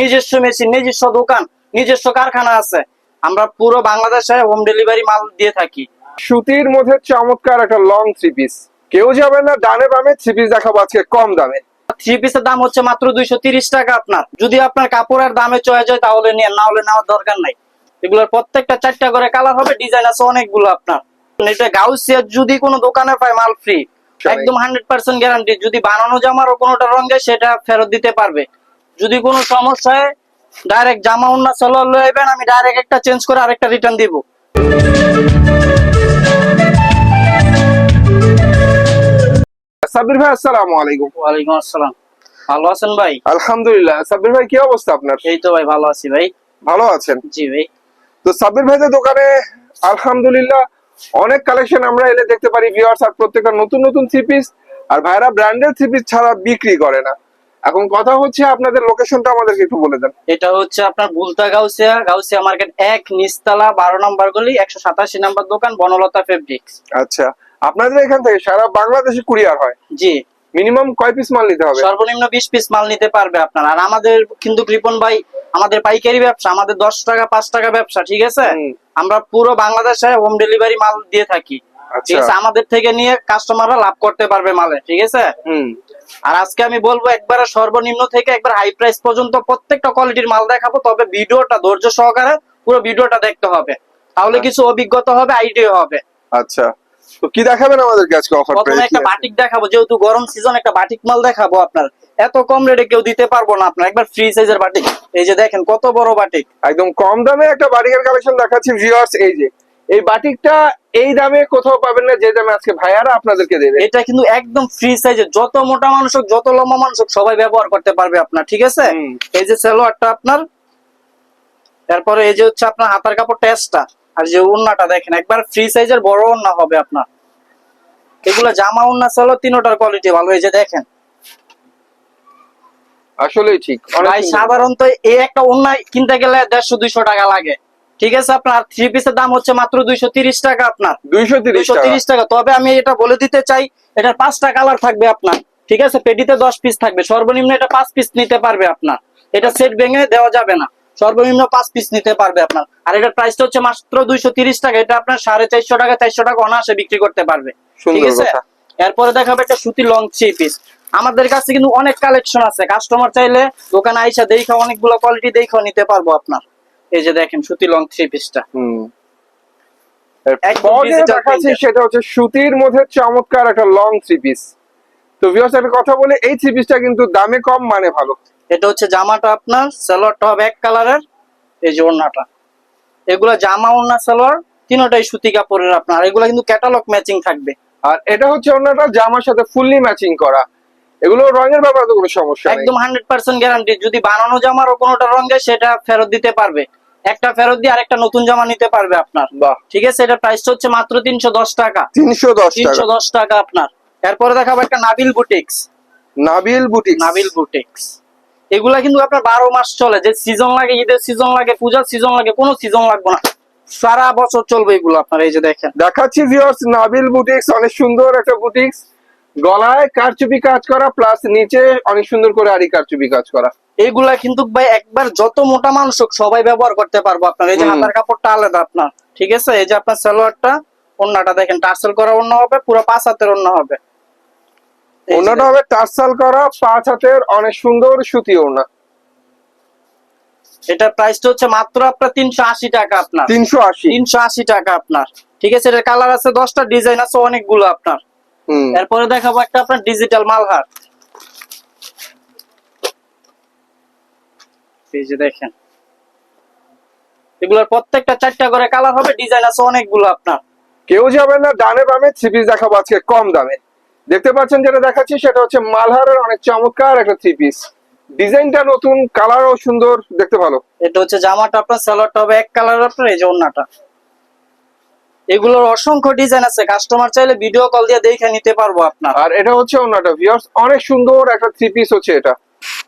নিজস্ব মেশিন নিজস্ব দোকান নিজস্ব কারখানা আছে। আমরা পুরো বাংলাদেশে হোম ডেলিভারি মাল দিয়ে থাকি। সুতির মধ্যে চমৎকার একটা লং থ্রি পিস কেউ যাবে না ডানে বামে থ্রি পিস দেখাবো আজকে কম দামে। থ্রি পিসের দাম হচ্ছে মাত্র দুইশো টাকা আপনার। যদি আপনার কাপড়ের দামে চয়ে যায় তাহলে নিয়ে না হলে নেওয়ার দরকার নাই। এগুলোর প্রত্যেকটা চারটা করে কালার হবে ডিজাইন আছে অনেকগুলো আপনার। এটা গাউসিয়া যদি কোনো দোকানে পায় মাল ফ্রি একদম হান্ড্রেড পার্সেন্ট গ্যারান্টি যদি বানানো জামারও কোনোটা রং যায় সেটা ফেরত দিতে পারবে। যদি কোনো সমস্যা হয় ডাইরেক্ট জামা সালোয়ার লয়ে আইবেন আমি ডাইরেক্ট একটা চেঞ্জ করে আরেকটা রিটার্ন দিব। সাব্বির ভাই আসসালামু আলাইকুম। ওয়ালাইকুম আসসালাম। ভালো আছেন ভাই? আলহামদুলিল্লাহ। সাব্বির ভাই কি অবস্থা আপনার? এই তো ভাই ভালো আছি ভাই। ভালো আছেন? জি ভাই। তো সাব্বির ভাইদের দোকানে আলহামদুলিল্লাহ অনেক কালেকশন আমরা এলে দেখতে পারি ভিউয়ার্স আর প্রত্যেকটা নতুন নতুন থ্রি পিস আর ভাইরা ব্র্যান্ডেড থ্রি পিস ছাড়া বিক্রি করে না। এখন কথা হচ্ছে আপনাদের লোকেশনটা আমাদেরকে একটু বলে দেন। এটা হচ্ছে আপনার বুলতা গাউসিয়া গাউসিয়া মার্কেট এক নিস্তালা বারো নম্বর গলি একশো সাতাশি নম্বর দোকান বনলতা ফেব্রিক্স আচ্ছা আপনাদের এখান থেকে সারা বাংলাদেশে কুরিয়ার হয়? জি। মিনিমাম কয় পিস মাল নিতে হবে? সর্বনিম্ন বিশ পিস মাল নিতে পারবে আপনার। আর আমাদের কিন্তু কৃপন ভাই আমাদের পাইকারি ব্যবসা আমাদের দশ টাকা পাঁচ টাকা ব্যবসা ঠিক আছে? আমরা পুরো বাংলাদেশে হোম ডেলিভারি মাল দিয়ে থাকি। ঠিক আচ্ছা আছে? আমাদের থেকে নিয়ে কাস্টমাররা লাভ করতে পারবে মালে ঠিক আছে? হুম। আর আজকে আমি বলব একবারে সর্বনিম্ন থেকে একবার হাই প্রাইস পর্যন্ত প্রত্যেকটা কোয়ালিটির মাল দেখাবো তবে ভিডিওটা ধৈর্য সহকারে পুরো ভিডিওটা দেখতে হবে। তাহলে কিছু অভিজ্ঞতা হবে আইডিয়া হবে। আচ্ছা। তো কি দেখাবেন আমাদেরকে আজকে অফার প্রথমে একটা বাটিক দেখাবো যেহেতু গরম সিজন একটা বাটিক মাল দেখাবো আপনার। এত কম রেটে কেউ দিতে পারব না আপনার। একবার ফ্রি সাইজের বাটিক এই যে দেখেন কত বড় বাটিক একদম কম দামে একটা বাটিকের কালেকশন দেখাচ্ছি ভিউয়ার্স এই যে। এই বাটিকটা এই দামে কোথাও পাবেন না যে দামে আজকে ভাইয়ারা আপনাদেরকে দেবে। এটা কিন্তু একদম ফ্রি সাইজের যত মোটা মানুষ হোক যত লম্বা মানুষ হোক সবাই ব্যবহার করতে পারবে আপনার ঠিক আছে? এই যে সালোয়ারটা আপনার তারপরে এই যে হচ্ছে আপনার হাতার কাপড় টেস্টটা আর যে ওন্নাটা দেখেন একবার ফ্রি সাইজের বড় ওন্না হবে আপনার। এগুলো জামা ওন্না সালো তিনোটার কোয়ালিটি ভালো এই যে দেখেন। আসলেই ঠিক ভাই সাধারণত এই একটা ওন্না কিনতে গেলে দেড়শো দুইশো টাকা লাগে। ঠিক আছে আপনার থ্রি পিসের দাম হচ্ছে মাত্র দুইশো তিরিশ টাকা আপনার। 230 দুইশো টাকা? তিরিশ টাকা। তবে আমি এটা বলে দিতে চাই এটার পাঁচটা কালার থাকবে আপনার। ঠিক আছে পেটিতে দশ পিস থাকবে। সর্বনিম্ন এটা পাঁচ পিস নিতে পারবে আপনার। এটা সেট ভেঙে দেওয়া যাবে না। সর্বনিম্ন পাঁচ পিস নিতে পারবে আপনার। আর এটার প্রাইসটা হচ্ছে মাত্র দুইশো তিরিশ টাকা। এটা আপনার সাড়ে চারশো টাকা চারশো টাকা অনায়াসে বিক্রি করতে পারবে। ঠিক আছে? এরপরে দেখাবে একটা সুতি লং থ্রি পিস আমাদের কাছে কিন্তু অনেক কালেকশন আছে। কাস্টমার চাইলে দোকানে আইসা দেখা অনেকগুলো কোয়ালিটি দেখেও নিতে পারব আপনার। এই যে দেখেন সুতি লং থ্রি পিসটা। সেটা হচ্ছে সুতির মধ্যে চমৎকার একটা লং থ্রি পিস তো ভিউয়ার্স একটা কথা বলে এই থ্রি পিসটা কিন্তু দামে কম মানে ভালো। এটা হচ্ছে জামাটা আপনার সালোয়ারটা হবে এক কালারের এই যে ওড়নাটা। এগুলা জামা ওড়না সালোয়ার তিনটাই সুতি কাপড়ের আপনার। এগুলা কিন্তু ক্যাটালগ ম্যাচিং থাকবে। আর এটা হচ্ছে অন্যটা জামার সাথে ফুললি ম্যাচিং করা। এগুলো রঙের ব্যাপারে তো কোনো সমস্যা একদম হান্ড্রেড পার্সেন্ট গ্যারান্টি। যদি বানানো জামারও কোনোটা রং যায় সেটা ফেরত দিতে পারবে। একটা ফেরত দিয়ে আরেকটা নতুন জামা নিতে পারবে আপনার। ঠিক আছে এটা প্রাইসটা হচ্ছে মাত্র তিনশো দশ টাকা। তিনশো দশ তিনশো টাকা দশ টাকা আপনার। এরপরে দেখাবো একটা Nabil boutiques Nabil boutique Nabil boutiques এগুলা কিন্তু আপনার বারো মাস চলে। যে সিজন লাগে ঈদের সিজন লাগে পূজার সিজন লাগে কোনো সিজন লাগবে না। সারা বছর চলবে এগুলো আপনার এই যে দেখেন। দেখাচ্ছি ভিউয়ার্স নাবিল বুটিক্স অনেক সুন্দর একটা বুটিক্স গলায় কারচুপি কাজ করা প্লাস নিচে অনেক সুন্দর করে আরি কারচুপি কাজ করা। এইগুলা কিন্তু ভাই একবার যত মোটা মানুষ হোক সবাই ব্যবহার করতে পারব আপনার। এই যে। হাতার কাপড়টা আলাদা আপনার ঠিক আছে? এই যে আপনার সালোয়ারটা ওন্নাটা দেখেন টার্সেল করা অন্য হবে পুরো পাঁচ হাতের অন্য হবে। ওনাটা হবে টার্সাল করা পাঁচ হাতের অনেক সুন্দর সুতি ওনা এটার প্রাইসটা হচ্ছে মাত্র আপনার তিনশো আশি টাকা আপনার। তিনশো আশি। তিনশো আশি টাকা আপনার। ঠিক আছে এটার কালার আছে দশটা ডিজাইন আছে অনেকগুলো আপনার। এরপরে দেখাবো একটা আপনার ডিজিটাল মালহার। এই যে দেখেন। এগুলোর প্রত্যেকটা চারটা করে কালার হবে ডিজাইন আছে অনেকগুলো আপনার। কেউ যাবে না ডানে বামে থ্রি পিস দেখাবো আজকে কম দামে। দেখতে পাচ্ছেন যেটা দেখাচ্ছি সেটা হচ্ছে মালহারের অনেক চমৎকার একটা থ্রি পিস ডিজাইনটা নতুন কালারও সুন্দর দেখতে ভালো। এটা হচ্ছে জামাটা আপনার সালোয়ারটা হবে এক কালার আপনার এই যে ওন্নাটা এগুলোর অসংখ্য ডিজাইন আছে। কাস্টমার চাইলে ভিডিও কল দিয়ে দেখে নিতে পারব আপনার। আর এটা হচ্ছে ওনাটা ভিউয়ার্স অনেক সুন্দর একটা থ্রি পিস হচ্ছে এটা।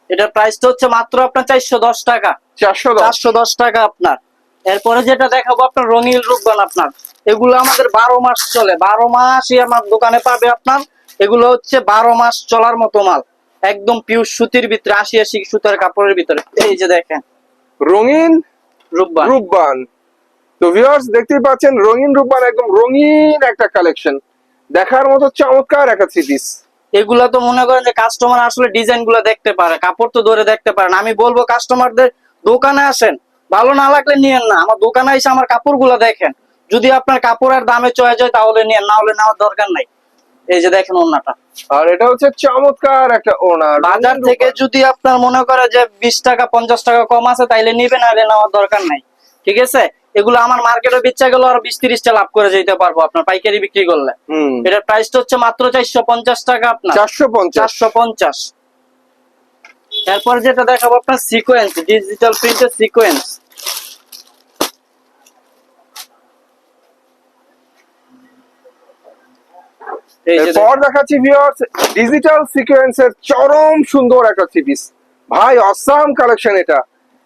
এটার প্রাইসটা হচ্ছে মাত্র আপনার চারশো দশ টাকা। চারশো দশ। চারশো দশ টাকা আপনার। এরপরে যেটা দেখাবো আপনার রঙিন রূপবান আপনার। এগুলো আমাদের বারো মাস চলে। বারো মাসই আমার দোকানে পাবে আপনার। এগুলো হচ্ছে বারো মাস চলার মতো মাল। একদম পিওর সুতির ভিতরে আশি আশি সুতার কাপড়ের ভিতরে। এই যে দেখেন। রঙিন রূপবান। রূপবান। তো ভিউয়ার্স দেখতেই পাচ্ছেন রঙিন রূপবান একদম রঙিন একটা কালেকশন দেখার মতো চমৎকার একটা থ্রি পিস এগুলা তো মনে করেন যে কাস্টমার আসলে ডিজাইনগুলো দেখতে পারে কাপড় তো ধরে দেখতে পারে না আমি বলব কাস্টমারদের দোকানে আসেন ভালো না লাগলে নিয়েন না। আমার দোকানে এসে আমার কাপড় দেখেন। যদি আপনার কাপড়ের দামে চয়েস হয় তাহলে নিয়েন না হলে নেওয়ার দরকার নাই। এই যে দেখেন ওনাটা আর এটা হচ্ছে চমৎকার একটা ওনার বাজার থেকে যদি আপনার মনে করে যে বিশ টাকা পঞ্চাশ টাকা কম আছে তাইলে নিবেন নাহলে নেওয়ার দরকার নাই। ঠিক আছে? এগুলো আমার মার্কেটে বেচা গেল আর বিশ তিরিশটা লাভ করে যেতে পারব আপনার পাইকারি বিক্রি করলে। এটার প্রাইসটা হচ্ছে মাত্র চারশো পঞ্চাশ টাকা আপনার। চারশো পঞ্চাশ। চারশো পঞ্চাশ। এরপর যেটা দেখাবো আপনার সিকোয়েন্স ডিজিটাল প্রিন্টের সিকোয়েন্স এই এরপর দেখাচ্ছি ভিউয়ার্স ডিজিটাল সিকোয়েন্সের চরম সুন্দর একটা থ্রি পিস ভাই অসাম কালেকশন এটা।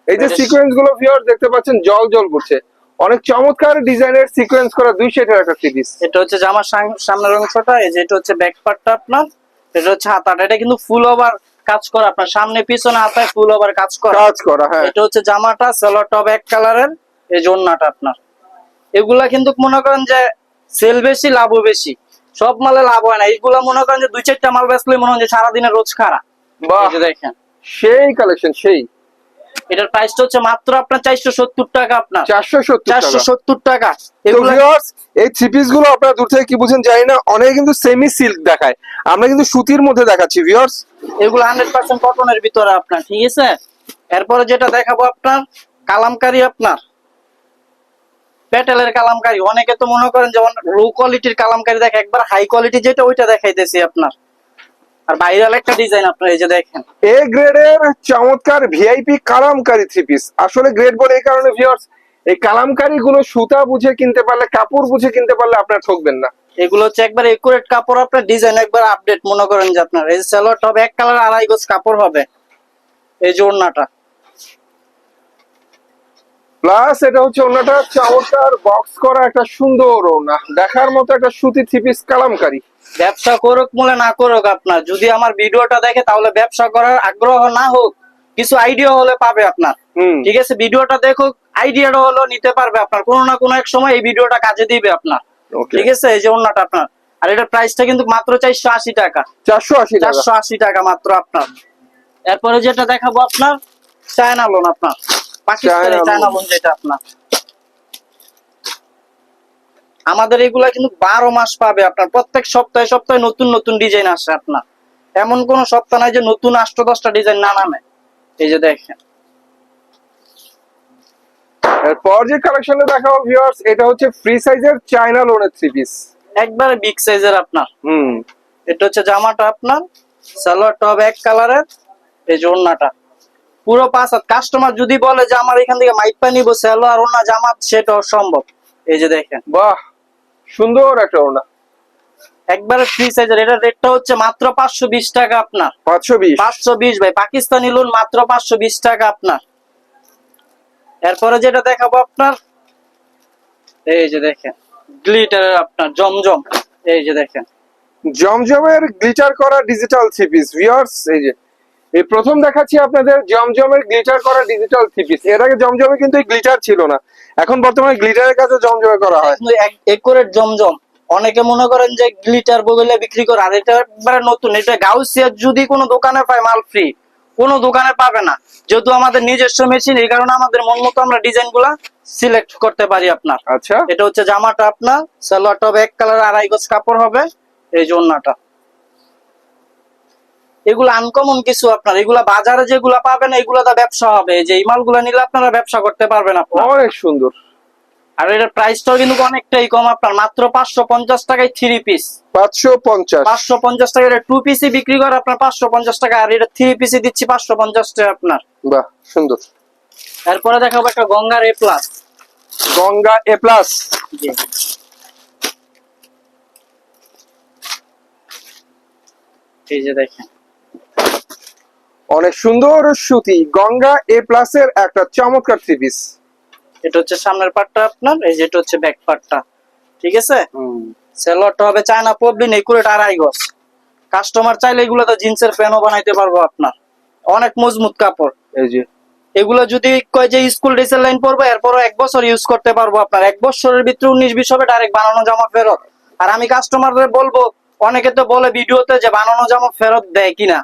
এই যে সিকোয়েন্সগুলো ভিউয়ার্স দেখতে পাচ্ছেন জল জল করছে। অনেক চমৎকার ডিজাইনের সিকোয়েন্স করা দুই সেটের একটা থ্রি পিস এটা হচ্ছে জামার সামনের অংশটা এই যে এটা হচ্ছে ব্যাক পার্টটা আপনার এটা হচ্ছে হাতাটা এটা কিন্তু ফুল ওভার কাজ করা আপনার সামনে পিছনে হাতায় ফুল ওভার কাজ করা। কাজ করা হ্যাঁ। এটা হচ্ছে জামাটা সেলোর টপ এক কালারের এই জন্নাটা আপনার। এগুলা কিন্তু মনে করেন যে সেল বেশি লাভও বেশি। সব মালে লাভ হয় না। এইগুলা মনে করেন যে দুই চারটা মাল বেচলে মনে হয় যে সারাদিনের রোজ খারা। বাহ। এই যে দেখেন। সেই কালেকশন সেই। এটার প্রাইসটা হচ্ছে মাত্র আপনার চারশো সত্তর টাকা আপনার। চারশো সত্তর চারশো টাকা সত্তর টাকা। এগুলা ভিউয়ার্স এই থ্রি পিসগুলো আপনারা দূর থেকে কি বুঝেন জানি না অনেকে কিন্তু সেমি সিল্ক দেখায়। আমরা কিন্তু সুতির মধ্যে দেখাচ্ছি ভিউয়ার্স এগুলো হান্ড্রেড পার্সেন্ট কটনের ভিতরে আপনার ঠিক আছে? এরপরে যেটা দেখাবো আপনার কালামকারি আপনার। প্যাটেলের কালামকারি। অনেকে তো মনে করেন যেমন লো কোয়ালিটির কালামকারি দেখে একবার হাই কোয়ালিটি যেটা ওইটা দেখাইতেছি আপনার। আর ভাইরাল একটা ডিজাইন আপনার এই যে দেখেন। এ গ্রেডের চমৎকার ভিআইপি কালামকারী থ্রি পিস আসলে গ্রেড বলে এই কারণে ভিউয়ার্স এই কালামকারী গুলো সুতা বুঝে কিনতে পারলে কাপড় বুঝে কিনতে পারলে আপনারা ঠকবেন না। এগুলো হচ্ছে একবার একুরেট কাপড় আপনার ডিজাইন একবার আপডেট মনে করেন যে আপনার এই সালোয়ার হবে এক কালার আড়াই গোছ কাপড় হবে এই যে ওড়নাটা। প্লাস এটা হচ্ছে ওনাটা চমৎকার বক্স করা একটা সুন্দর ওনা দেখার মতো একটা সুতি থ্রি পিস কালামকারী। ব্যবসা করুক মনে না করুক আপনার। যদি আমার ভিডিওটা দেখে তাহলে ব্যবসা করার আগ্রহ না হোক কিছু আইডিয়া হলে পাবে আপনার। ঠিক আছে ভিডিওটা দেখুক আইডিয়াটা হলো নিতে পারবে আপনার। কোনো না কোনো এক সময় এই ভিডিওটা কাজে দিবে আপনার। ঠিক আছে এই যে অন্যটা আপনার। আর এটার প্রাইসটা কিন্তু মাত্র চারশো আশি টাকা। চারশো আশি চারশো আশি টাকা মাত্র আপনার। এরপরে যেটা দেখাবো আপনার চায়না লোন আপনার। পাকিস্তানি চায়না। লোন যেটা আপনার। আমাদের এগুলা কিন্তু বারো মাস পাবে আপনার। প্রত্যেক সপ্তাহে সপ্তাহে নতুন নতুন ডিজাইন আসে আপনার। এমন কোন সপ্তাহ নাই যে নতুন আষ্ট দশটা ডিজাইন না নামে। এই যে দেখেন। এরপর যে কালেকশনে দেখাবো ভিউয়ার্স এটা হচ্ছে ফ্রি সাইজের চায়না লোনের থ্রি পিস একবারে বিগ সাইজের আপনার। হুম। এটা হচ্ছে জামাটা আপনার সালোয়ারটা হবে এক কালারের এই যে ওড়নাটা। পুরো পাঁচ হাত। কাস্টমার যদি বলে যে আমার এখান থেকে মাইপা নিবো সালোয়ার ওড়না জামা সেটাও সম্ভব। এই যে দেখেন। বাহ! সুন্দর একটা ওনা একবারে ফ্রি সাইজের এটা রেটটা হচ্ছে মাত্র পাঁচশো বিশ টাকা আপনার। পাঁচশো বিশ। পাঁচশো বিশ ভাই। পাকিস্তানি লোন মাত্র পাঁচশো বিশ টাকা আপনার। এরপরে যেটা দেখাবো আপনার এই যে দেখেন গ্লিটারের আপনার জমজম। এই যে দেখেন। জমজমের গ্লিটার করা ডিজিটাল থ্রি পিস ভিউয়ার্স এই যে এই প্রথম দেখাচ্ছি আপনাদের জমজমের গ্লিটার করা ডিজিটাল থ্রি পিস এর আগে জমজমে কিন্তু গ্লিটার ছিল না। এখন বর্তমানে গ্লিটারের কাছে জমজমে করা হয়। কিন্তু এক- একুরেট জমজম। অনেকে মনে করেন যে গ্লিটার বগলে বিক্রি করে আর এটা একবারে নতুন। এটা গাউসিয়া যদি কোনো দোকানে পায় মাল ফ্রি কোনো দোকানে পাবে না। যেহেতু আমাদের নিজস্ব মেশিন এই কারণে আমাদের মন মতো আমরা ডিজাইনগুলা সিলেক্ট করতে পারি আপনার। আচ্ছা। এটা হচ্ছে জামাটা আপনার সালোয়ারটা হবে এক কালার আড়াই গজ কাপড় হবে এই জন্যটা এগুলো আনকমন কিছু আপনার। এগুলা বাজারে যেগুলা পাবেন এগুলা দা ব্যবসা হবে। যে এই মালগুলা নিলে আপনারা ব্যবসা করতে পারবেন আপনার। অনেক সুন্দর। আর এটার প্রাইসটাও কিন্তু অনেকটাই কম আপনার। মাত্র পাঁচশো পঞ্চাশ টাকায় থ্রি পিস পাঁচশো পঞ্চাশ। পাঁচশো পঞ্চাশ টাকা এটা টু পিসি বিক্রি করে আপনার পাঁচশো পঞ্চাশ টাকা। আর এটা থ্রি পিসি দিচ্ছি পাঁচশো পঞ্চাশ টাকা আপনার। বাহ সুন্দর। এরপরে দেখাবো একটা গঙ্গার A plus Ganga A plus এই যে দেখেন। অনেক সুন্দর সুতি গঙ্গা এ প্লাস এর একটা চমৎকার থ্রি পিস এটা হচ্ছে সামনের পার্টটা আপনার এই যেটা হচ্ছে ব্যাক পার্টটা ঠিক আছে? সেলোয়ারটা হবে চায়না পবলিন একুরেট আড়াই গজ। কাস্টমার চাইলে এগুলো তো জিন্সের প্যান্টও বানাইতে পারব আপনার। অনেক মজবুত কাপড়। এই যে। এগুলো যদি কয় যে স্কুল ড্রেসের লাইন পড়ব এরপরও এক বছর ইউজ করতে পারব আপনার। এক বছরের ভিতরে উনিশ বিশ হবে ডাইরেক্ট বানানো জামা ফেরত। আর আমি কাস্টমারদের বলব অনেকে তো বলে ভিডিওতে যে বানানো জামা ফেরত দেয় কিনা।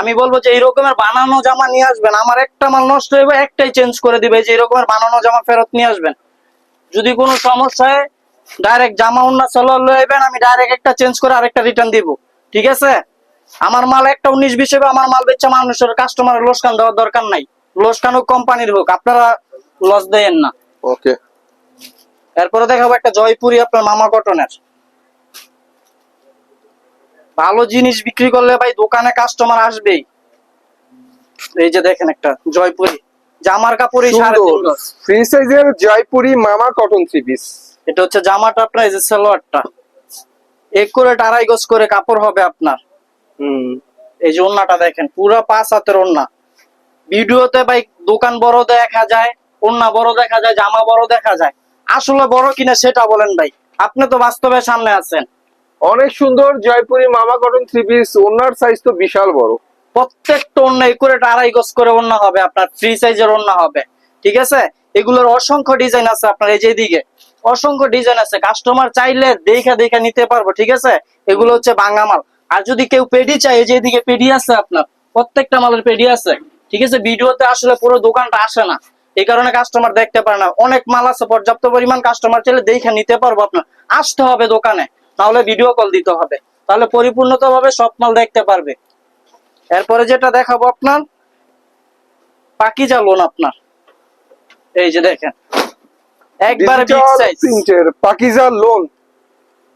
আমি বলব যে এই রকমের বানানো জামা নিয়ে আসবেন। আমার একটা মাল নষ্ট হইবে একটাই চেঞ্জ করে দিবে যে এই রকমের বানানো জামা ফেরত নিয়ে আসবেন। যদি কোনো সমস্যা হয় ডাইরেক্ট জামা অন্য চলো লইবেন আমি ডাইরেক্ট একটা চেঞ্জ করে আরেকটা রিটার্ন দিব। ঠিক আছে? আমার মাল একটা উনিশ বিশ হবে আমার মাল বেচা মানুষের কাস্টমারের লোসকান দেওয়ার দরকার নাই। লোসকান হোক কোম্পানির হোক আপনারা লস দেন না। ওকে এরপরে দেখাবো একটা জয়পুরি আপনার মামা কটনের ভালো জিনিস বিক্রি করলে ভাই দোকানে কাস্টমার আসবেই। এই যে দেখেন একটা জয়পুরি জামার কাপড়ই সাড়ে তিন গজ। ফ্রি সাইজের জয়পুরি মামা কটন থ্রি পিস এটা হচ্ছে জামাটা আপনার এই যে সালোয়ারটা। এক করে আড়াই গজ করে কাপড় হবে আপনার। হুম। এই যে ওন্নাটা দেখেন পুরো পাঁচ হাতের ওন্না। ভিডিওতে ভাই দোকান বড় দেখা যায় ওন্না বড় দেখা যায় জামা বড় দেখা যায়। আসলে বড় কিনা সেটা বলেন ভাই। আপনি তো বাস্তবে সামনে আছেন। অনেক সুন্দর জয়পুরি মামা কটন থ্রি পিস ওনার সাইজ তো বিশাল বড়। প্রত্যেকটা এই করে আড়াই গজ করে ওন্না হবে, আপনার ফ্রি সাইজের ওন্না হবে। ঠিক আছে? এগুলোর অসংখ্য ডিজাইন আছে আপনার এই যে দিকে অসংখ্য ডিজাইন আছে। কাস্টমার চাইলে দেখে দেখে নিতে পারব, ঠিক আছে? এগুলো হচ্ছে বাঙ্গা মাল। আর যদি কেউ পেডি চাই এই যে এদিকে পেডি আছে আপনার, প্রত্যেকটা মালের পেডি আছে। ঠিক আছে? ভিডিওতে আসলে পুরো দোকানটা আসে না। এই কারণে কাস্টমার দেখতে পারে না। অনেক মাল আছে, পর্যাপ্ত পরিমাণ কাস্টমার চাইলে দেখে নিতে পারব আপনার। আসতে হবে দোকানে। তাহলে ভিডিও কল দিতে হবে। তাহলে পরিপূর্ণতা ভাবে সব মাল দেখতে পারবে। এরপরে যেটা দেখাবো আপনার পাকিজা লোন আপনার। এই যে দেখেন একবারে বিগ সাইজ প্রিন্টের লোন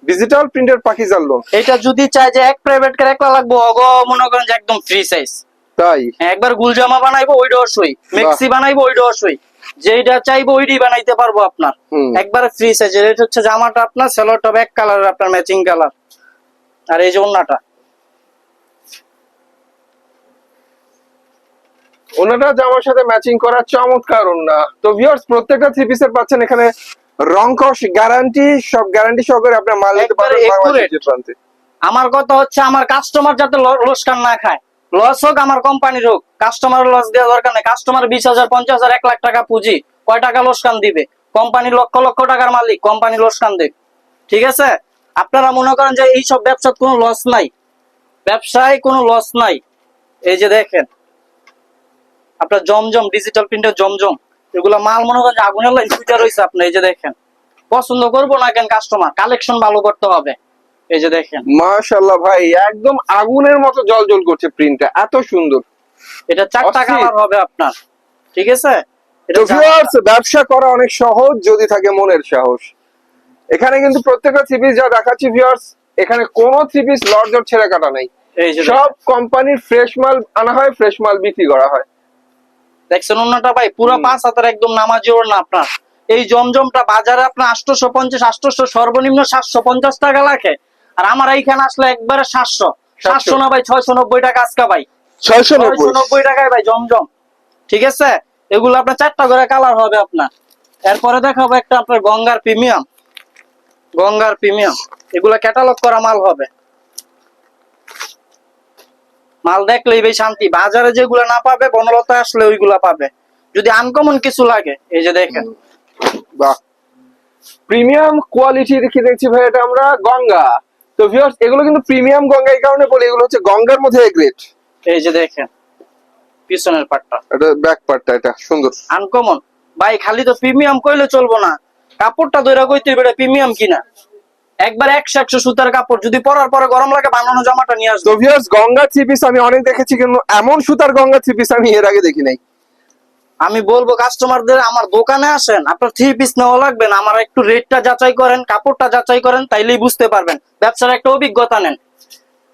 ডিজিটাল প্রিন্টের পাকিজার লোন এটা যদি চাই যে এক প্রাইভেট কার একলা লাগবো অগ মনে করেন যে একদম ফ্রি সাইজ তাই? একবার গুলজামা বানাইবো ওইটা অসই মেক্সি বানাইবো ওইটা অসই যেটা চাইব ওইটি বানাইতে পারব আপনার। একবারে ফ্রি সাইজ এটা হচ্ছে জামাটা আপনার সেলোয়ারটা এক কালার আপনার ম্যাচিং কালার আর এই যে ওন্নাটা। ওনাটা জামার সাথে ম্যাচিং করা চমৎকার ওনা তো ভিউয়ার্স প্রত্যেকটা থ্রি পিসের পাচ্ছেন এখানে রং কস গ্যারান্টি সব গ্যারান্টি সহকারে আপনার মাল নিতে পারবেন বাংলাদেশের প্রান্তে। আমার কথা হচ্ছে আমার কাস্টমার যাতে লোসকান না খায় লস হোক, আমার কোম্পানির হোক কাস্টমার লস দেওয়া দরকার নেই। কাস্টমার বিশ হাজার, পঞ্চাশ হাজার, এক লাখ টাকা পুঁজি। কয় টাকা লোসকান দিবে? কোম্পানি লক্ষ লক্ষ টাকার মালিক কোম্পানি লোসকান দেবে। ঠিক আছে? আপনারা মনে করেন যে এইসব ব্যবসার কোনো লস নাই। ব্যবসায় কোনো লস নাই। এই যে দেখেন, আপনার জমজম ডিজিটাল প্রিন্টের জমজম, এগুলো মাল মনে করেন আগুনের লাইন ফুটে রয়েছে আপনি এই যে দেখেন। পছন্দ করব না কেন কাস্টমার কালেকশন ভালো করতে হবে। এই যে দেখেন। মাশাআল্লাহ ভাই একদম আগুনের মতো জল জল করছে প্রিন্টটা এত সুন্দর। এটা চারটা। কালার হবে আপনার ঠিক আছে? এটা তো ভিউয়ার্স ব্যবসা করা অনেক সহজ যদি থাকে মনের সাহস। এখানে কিন্তু প্রত্যেকটা থ্রি পিস যা দেখাচ্ছি ভিউয়ার্স এখানে কোনো থ্রি পিস লর্জর ছেড়ে কাটা নাই। সব কোম্পানির ফ্রেশ মাল আনা হয় ফ্রেশ মাল বিক্রি করা হয়। দেখছেন অন্যটা ভাই পুরো পাঁচ হাতের একদম নামাজি ওর না আপনার। এই জমজমটা বাজারে আপনার আটশোশো পঞ্চাশ আটশোশো সর্বনিম্ন সাতশো পঞ্চাশ টাকা লাগে। আর আমার এইখানে আসলে একবারে সাতশো। সাতশো। না ভাই ছয়শো নব্বই টাকা আজকা ভাই। ছয়শো নব্বই। টাকায় ভাই জমজম। ঠিক আছে? এগুলো আপনার চারটা করে কালার হবে আপনার। এরপরে দেখাবো একটা আপনার গঙ্গার প্রিমিয়াম। গঙ্গার প্রিমিয়াম। এগুলা ক্যাটালগ করা মাল হবে। মাল দেখলেই বেশ শান্তি। বাজারে যেগুলো না পাবে বনলতা আসলে ওইগুলা পাবে। যদি আনকমন কিছু লাগে এই যে দেখেন। বাহ। প্রিমিয়াম কোয়ালিটি দেখে দেখছি ভাই এটা আমরা গঙ্গা। তো ভিউয়ার্স এগুলো কিন্তু প্রিমিয়াম গঙ্গা এই কারণে বলি এগুলো হচ্ছে গঙ্গার মধ্যে গ্রেট এই যে দেখেন পিছনের পাটটা। এটা ব্যাক পার্টটা এটা সুন্দর। আনকমন ভাই খালি তো প্রিমিয়াম কইলে চলবো না। কাপড়টা দইরা কইতে বেড়ে প্রিমিয়াম কিনা। একবার একশো একশো সুতার কাপড় যদি পরার পরে গরম লাগে বানানো জামাটা নিয়ে আসবে। ভিউয়ার্স গঙ্গা থ্রি পিস আমি অনেক দেখেছি কিন্তু এমন সুতার গঙ্গা থ্রি পিস আমি এর আগে দেখি নাই। আমি বলব কাস্টমারদের আমার দোকানে আসেন আপনার থ্রি পিস নেওয়া লাগবে না আমার একটু রেটটা যাচাই করেন কাপড়টা যাচাই করেন তাইলেই বুঝতে পারবেন। ব্যবসার একটা অভিজ্ঞতা নেন।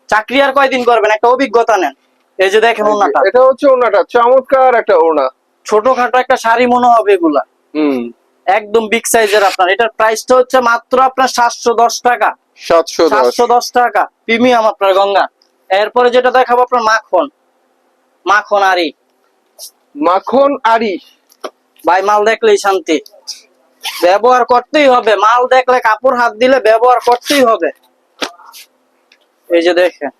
চাকরি আর কয়দিন করবেন? একটা অভিজ্ঞতা নেন। এই যে দেখেন ওনাটা এটা হচ্ছে ওনাটা চমৎকার একটা ওনা ছোটখাটো একটা শাড়ি মনে হবে এগুলা। হুম। একদম বিগ সাইজের আপনার। এটার প্রাইসটা হচ্ছে মাত্র আপনার সাতশো দশ টাকা। সাতশো দশ। সাতশো দশ টাকা। প্রিমিয়াম আপনার গঙ্গা। এরপরে যেটা দেখাবো আপনার মাখন। মাখন আরি মাখন আরি ভাই মাল দেখলেই শান্তি। ব্যবহার করতেই হবে। মাল দেখলে কাপড় হাত দিলে ব্যবহার করতেই হবে। এই যে দেখেন।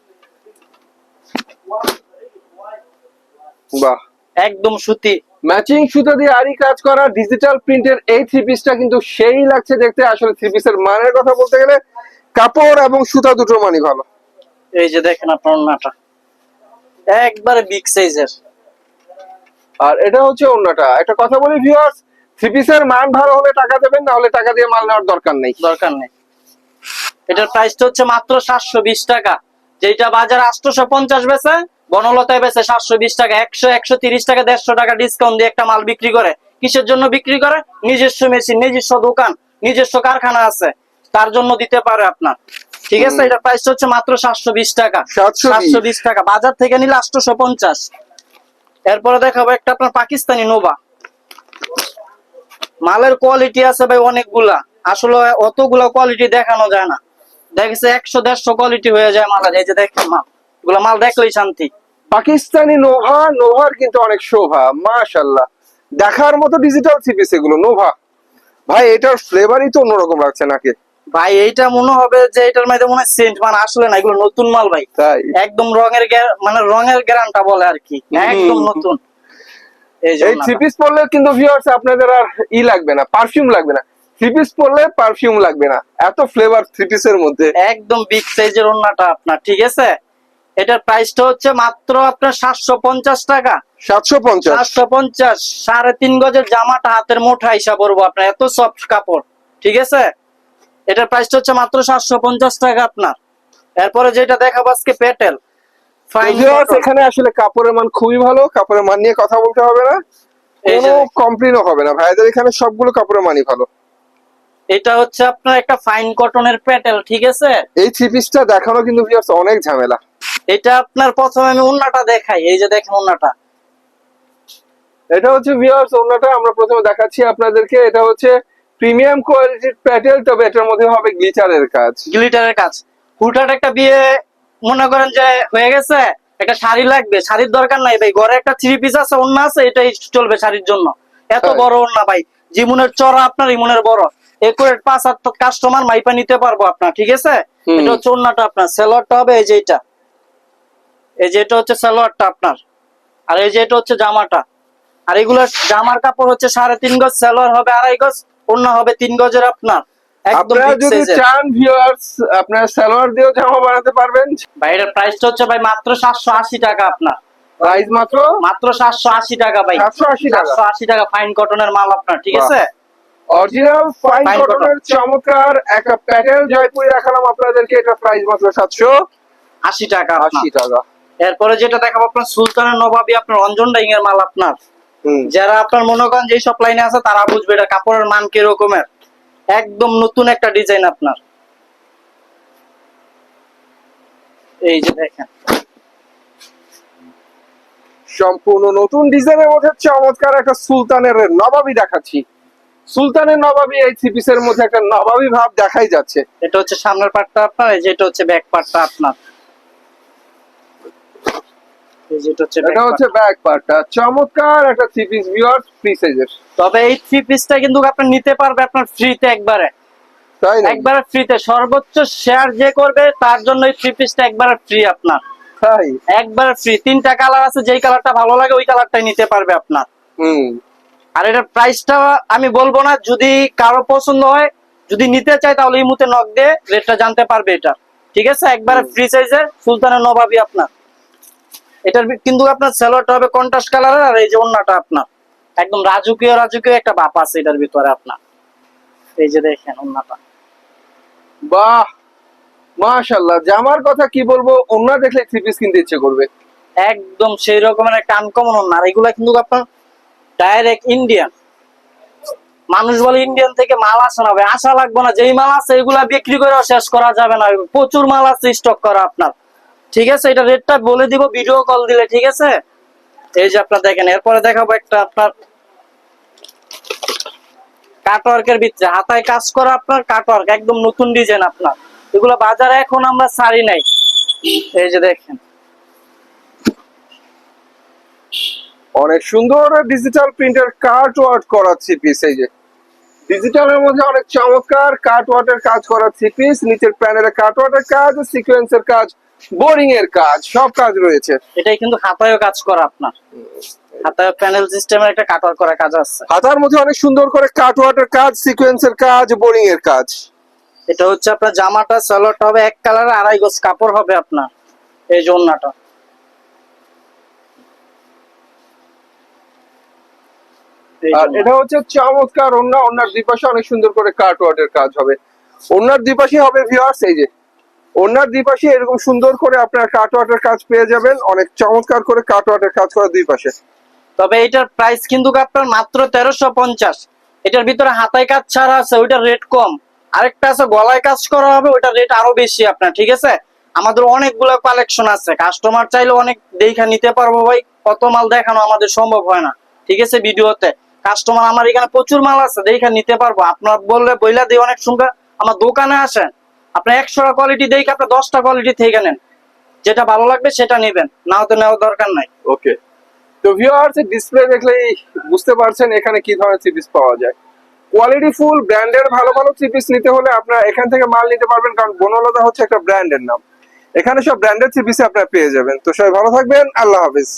বাহ। একদম সুতি। ম্যাচিং সুতো দিয়ে আরি কাজ করা ডিজিটাল প্রিন্টের এই থ্রি পিসটা কিন্তু সেই লাগছে দেখতে। আসলে থ্রি পিসের মানের কথা বলতে গেলে কাপড় এবং সুতা দুটো মানই ভালো। এই যে দেখেন আপনার ওন্নাটা একবারে বিগ সাইজের আর এটা হচ্ছে অন্যটা। একটা কথা বলি ভিউয়ার্স থ্রি পিসের মান ভালো হলে টাকা দেবেন না হলে টাকা দিয়ে মাল নেওয়ার দরকার নেই। দরকার নেই। এটার প্রাইসটা হচ্ছে মাত্র সাতশো বিশ টাকা। যেটা বাজার আটশোশো পঞ্চাশ বেচে বনলতায় বেচে সাতশো বিশ টাকা। একশো একশো তিরিশ টাকা দেড়শো টাকা ডিসকাউন্ট দিয়ে একটা মাল বিক্রি করে। কিসের জন্য বিক্রি করে? নিজস্ব মেশিন নিজস্ব দোকান নিজস্ব কারখানা আছে। তার জন্য দিতে পারে আপনার। ঠিক আছে। এটার প্রাইসটা হচ্ছে মাত্র সাতশো বিশ টাকা। 720 সাতশো বিশ টাকা। বাজার থেকে নিলে আটশোশো পঞ্চাশ এরপরে দেখাবো একটা আপনার পাকিস্তানি নোভা। মালের কোয়ালিটি আছে ভাই অনেকগুলা। আসলে অতগুলা কোয়ালিটি দেখানো যায় না। দেখেছে একশো, দেড়শো কোয়ালিটি হয়ে যায় মালের এই যে দেখেন মাল। এগুলা মাল দেখলেই শান্তি। পাকিস্তানি নোভা, নোভার কিন্তু অনেক শোভা মাশাল্লাহ দেখার মতো ডিজিটাল থ্রি পিস এগুলো, নোভা। ভাই, এটার ফ্লেভারই তো অন্যরকম লাগছে নাকি? ভাই এইটা মনে হবে যে এটার মধ্যে মনে সেন্ট মানে আসলে না এগুলো নতুন মাল ভাই। একদম রঙের মানে রঙের গ্যারান্টা বলে আর কি। একদম নতুন। এই এই থ্রি পিস পরলে কিন্তু ভিউয়ার্স আপনাদের আর ই লাগবে না পারফিউম লাগবে না। থ্রি পিস পরলে পারফিউম লাগবে না। এত ফ্লেভার থ্রি পিসের মধ্যে। একদম বিগ সাইজের ওন্নাটা আপনার ঠিক আছে? এটার প্রাইসটা হচ্ছে মাত্র আপনার সাতশো পঞ্চাশ টাকা। সাতশো পঞ্চাশ। সাতশো পঞ্চাশ সাড়ে তিন গজের জামাটা হাতের মোটা হিসাব করব আপনার এত সফট কাপড় ঠিক আছে? এটার প্রাইসটা হচ্ছে মাত্র সাতশো পঞ্চাশ টাকা আপনার। এরপরে যেটা দেখাবো আজকে পেটেল এখানে আসলে কাপড়ের মান খুবই ভালো কাপড়ের মান নিয়ে কথা বলতে হবে না। কোনো। কমপ্লেনও হবে না। ভাইদের এখানে সবগুলো কাপড়ের মানই ভালো। এটা হচ্ছে আপনার একটা ফাইন কটনের প্যাটেল ঠিক আছে? এই থ্রি পিসটা দেখানো কিন্তু ভিউয়ার্স অনেক ঝামেলা। এটা আপনার প্রথমে আমি উন্নাটা দেখাই। এই যে দেখেন উন্নাটা এটা হচ্ছে ভিউয়ার্স অন্যটা আমরা প্রথমে দেখাচ্ছি আপনাদেরকে। এটা হচ্ছে প্রিমিয়াম কোয়ালিটির প্যাটেল তবে এটার মধ্যে হবে গ্লিটারের কাজ। গ্লিটারের কাজ। হুটহাট একটা বিয়ে মনে করেন যে হয়ে গেছে একটা শাড়ি লাগবে শাড়ির দরকার নাই ভাই। ঘরে একটা থ্রি পিস আছে অন্য আছে এটাই চলবে শাড়ির জন্য। এত বড় অন্য ভাই। জিমুনের চড়া আপনার ইমুনের বড়। একুরেট পাঁচ আট কাস্টমার মাইপা নিতে পারব আপনার ঠিক আছে? এটা হচ্ছে অন্যটা আপনার সেলোয়ারটা হবে এই যে এটা। এই যে এটা হচ্ছে সেলোয়ারটা আপনার। আর এই যে এটা হচ্ছে জামাটা। আর এগুলো জামার কাপড় হচ্ছে সাড়ে তিন গজ সেলোয়ার হবে আড়াই গজ। অন্য হবে তিন গজের আপনার আপনারা যদি চান ভিউয়ার্স আপনারা সালোয়ার দিয়েও জামা বানাতে পারবেন। বাইরের প্রাইসটা হচ্ছে ভাই মাত্র সাতশো আশি টাকা আপনার। প্রাইস মাত্র? মাত্র সাতশো আশি টাকা ভাই। 780 টাকা। সাতশো আশি টাকা ফাইন কটনের মাল আপনার ঠিক আছে? অরিজিনাল ফাইন কটনের চমৎকার একটা প্যাটেল জয়পুরি দেখালাম আপনাদেরকে এটা প্রাইস মাত্র সাতশো আশি টাকা আপনার। আশি টাকা। এরপরে যেটা দেখাবো আপনার সুলতানের নবাবী আপনার অঞ্জন ডাইং এর মাল আপনার। যারা আপনার মনে করেন যে সব লাইনে আছে তারা বুঝবে এটা কাপড়ের মান কি রকমের একদম নতুন একটা ডিজাইন আপনার। এই যে দেখেন। সম্পূর্ণ নতুন ডিজাইনের মধ্যে চমৎকার একটা সুলতানের নবাবী দেখাচ্ছি। সুলতানের নবাবী এই থ্রি পিসের মধ্যে একটা নবাবী ভাব দেখাই যাচ্ছে। এটা হচ্ছে সামনের পার্টটা আপনার এই যে এটা হচ্ছে ব্যাক পার্টটা আপনার। এটা হচ্ছে এটা ব্যাক পার্টটা চমৎকার একটা থ্রি পিস ভিউয়ার ফ্রি সাইজের তবে এই থ্রি পিসটা কিন্তু আপনি নিতে পারবে আপনার ফ্রিতে একবারে। তাই না একবারে ফ্রিতে সর্বোচ্চ শেয়ার যে করবে তার জন্য এই থ্রি পিসটা একবারে ফ্রি আপনার। তাই? একবারে ফ্রি তিনটা কালার আছে যেই কালারটা ভালো লাগে ওই কালারটাই নিতে পারবে আপনার। হুম। আর এটার প্রাইসটা আমি বলব না যদি কারও পছন্দ হয় যদি নিতে চায় তাহলে এই মুহূর্তে নক দিয়ে রেটটা জানতে পারবে এটা। ঠিক আছে? একবারে। ফ্রি সাইজের সুলতানের নবাবী আপনার। এটার কিন্তু আপনার সেলোয়ারটা হবে কন্ট্রাস্ট কালারের আর এই যে অন্যটা আপনার। একদম রাজকীয় রাজকীয় একটা বাপ আছে এটার ভিতরে আপনার। এই যে দেখেন অন্যটা বাহ! মাশাল্লাহ জামার কথা কি বলব? অন্য দেখলে থ্রি পিস কিনতে ইচ্ছে করবে। একদম সেই রকমের একটা আনকমন অন্য আর এগুলা কিন্তু আপনার ডাইরেক্ট ইন্ডিয়ান মানুষ বলে ইন্ডিয়ান থেকে মাল আসে ভাই আসা লাগবে না। যেই মাল আছে এগুলা বিক্রি করে শেষ করা যাবে না। প্রচুর মাল আছে স্টক করা আপনার। ঠিক আছে, এটা রেটটা বলে দিব ভিডিও কল দিলে, ঠিক আছে? এই যে আপনার দেখেন, এরপরে দেখাবো একটা আপনার কাটওয়ার্কের ভিতরে। হাতায় কাজ করা আপনার কাটওয়ার্ক একদম নতুন ডিজাইন আপনার। এগুলো বাজারে এখন আমরা সারি নাই। এই যে দেখেন। অনেক সুন্দর ডিজিটাল প্রিন্টের কার্ট ওয়ার্ক করা থ্রি পিস এই যে। ডিজিটালের মধ্যে অনেক চমৎকার কাট ওয়ার্টের কাজ করা থ্রি পিস নিচের প্যানেলে কাট ওয়ার্টের কাজ সিকোয়েন্সের কাজ বোরিং এর কাজ সব কাজ রয়েছে। এটাই কিন্তু হাতায়ও কাজ করা আপনার। হাতায় প্যানেল সিস্টেমের একটা কাটার করা কাজ আছে। হাতার মধ্যে অনেক সুন্দর করে কাট ওয়াটার কাজ সিকোয়েন্সের কাজ বোরিং এর কাজ। এটা হচ্ছে আপনার জামাটা সালোয়ারটা হবে এক কালার আড়াই গজ কাপড় হবে আপনার। এই যে ওড়নাটা এই যে আর এটা হচ্ছে চমৎকার ওন্না ওনার দুপাশে অনেক সুন্দর করে কাট ওয়াটের কাজ হবে। ওনার দুপাশে হবে ভিউয়ার্স এই যে। ওনার দুপাশে এরকম সুন্দর করে আপনার কাট ওয়াটের কাজ পেয়ে যাবেন অনেক চমৎকার করে কাট ওয়াটের কাজ করা দুই পাশে তবে এটার প্রাইস কিন্তু আপনার মাত্র তেরোশো পঞ্চাশ। এটার ভিতরে হাতায় কাজ ছাড়া আছে ওইটার রেট কম। আরেকটা আছে গলায় কাজ করা হবে ওইটার রেট আরও বেশি আপনার ঠিক আছে? আমাদের অনেকগুলো কালেকশন আছে কাস্টমার চাইলে অনেক দেখা নিতে পারব ভাই কত মাল দেখানো আমাদের সম্ভব হয় না ঠিক আছে ভিডিওতে। কাস্টমার আমার এখানে প্রচুর মাল আছে, দেখা নিতে পারব। আপনার বললে বইলা দিই, অনেক সংখ্যা আমার দোকানে আসেন আপনার একশোটা কোয়ালিটি দেখে আপনি দশটা কোয়ালিটি থেকে নেন। যেটা ভালো লাগবে সেটা নেবেন নাও তো নেওয়ার দরকার নাই। ওকে। তো ভিউয়ার্স ডিসপ্লে দেখলেই বুঝতে পারছেন এখানে কি ধরনের সিপিস পাওয়া যায়। কোয়ালিটি ফুল ব্র্যান্ডের ভালো ভালো সিপিস নিতে হলে আপনারা এখান থেকে মাল নিতে পারবেন, কারণ বনলতা হচ্ছে একটা ব্র্যান্ডের নাম। এখানে সব ব্র্যান্ডেড সিপিস আপনারা পেয়ে যাবেন। তো সবাই ভালো থাকবেন, আল্লাহ হাফিজ।